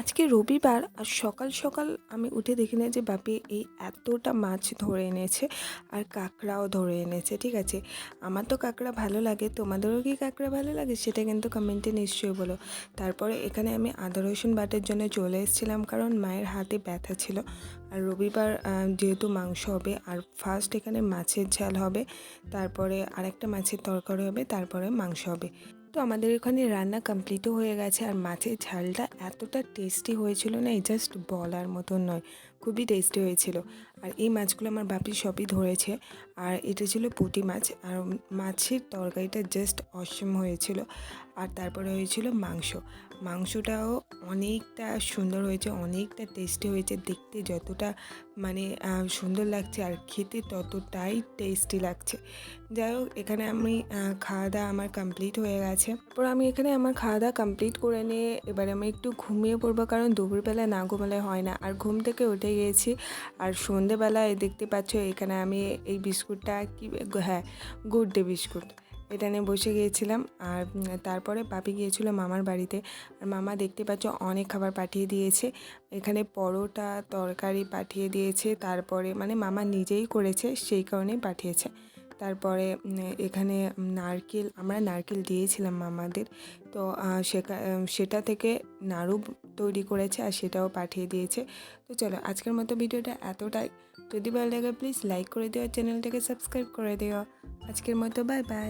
আজকে রবিবার আর সকাল সকাল আমি উঠে দেখি না যে বাপি এই এতটা মাছ ধরে এনেছে আর কাঁকড়াও ধরে এনেছে, ঠিক আছে? আমার তো কাঁকড়া ভালো লাগে, তোমাদেরও কি কাঁকড়া ভালো লাগে? সেটা কিন্তু কমেন্টে নিশ্চয়ই বলো। তারপরে এখানে আমি আদা, রসুন বাটার জন্য চলে এসেছিলাম কারণ মায়ের হাতে ব্যথা ছিল। আর রবিবার যেহেতু মাংস হবে আর ফার্স্ট এখানে মাছের ঝাল হবে, তারপরে আরেকটা মাছের তরকারি হবে, তারপরে মাংস হবে। তো আমাদের এখানে রান্না কমপ্লিটও হয়ে গেছে আর মাছের ঝালটা এতটা টেস্টি হয়েছিল না এই জাস্ট বলার মতন নয়। খুবই টেস্টি হয়েছিল। আর এই মাছগুলো আমার বাপি সবই ধরেছে। আর এটা ছিল পুঁটি মাছ। আর মাছের তরকারিটা জাস্ট অসম হয়েছিল। আর তারপরে হয়েছিল মাংস। মাংসটাও অনেকটা সুন্দর হয়েছে, অনেকটা টেস্টি হয়েছে। দেখতে যতটা মানে সুন্দর লাগছে আর খেতে ততটাই টেস্টি লাগছে। যাই হোক, এখানে আমি খাওয়া দাওয়া আমার কমপ্লিট হয়ে গেছে। তারপর আমি এখানে আমার খাওয়া দাওয়া কমপ্লিট করে নিয়ে এবারে আমি একটু ঘুমিয়ে পড়ব। কারণ দুপুরবেলা না ঘুমালে হয় না। আর ঘুম থেকে উঠে গিয়েছি আর সন্ধেবেলায় দেখতে পাচ্ছ এখানে আমি এই বিস্কুটটা কি হ্যাঁ গুড ডে বিস্কুট। এটা নিয়ে বসে গিয়েছিলাম আর তারপরে পাপি গিয়েছিল মামার বাড়িতে। আর মামা দেখতে পাচ্ছ অনেক খাবার পাঠিয়ে দিয়েছে। এখানে পরোটা, তরকারি পাঠিয়ে দিয়েছে। তারপরে মানে মামা নিজেই করেছে, সেই কারণেই পাঠিয়েছে। তারপরে এখানে নারকেল, আমরা নারকেল দিয়েছিলাম মামাদের। তো সেটা থেকে নাড়ু তৈরি করেছে আর সেটাও পাঠিয়ে দিয়েছে। তো চলো, আজকের মতো ভিডিওটা এতটাই। যদি ভালো লাগে প্লিজ লাইক করে দিও চ্যানেলটাকে সাবস্ক্রাইব করে দিও। আজকের মতো বাই বাই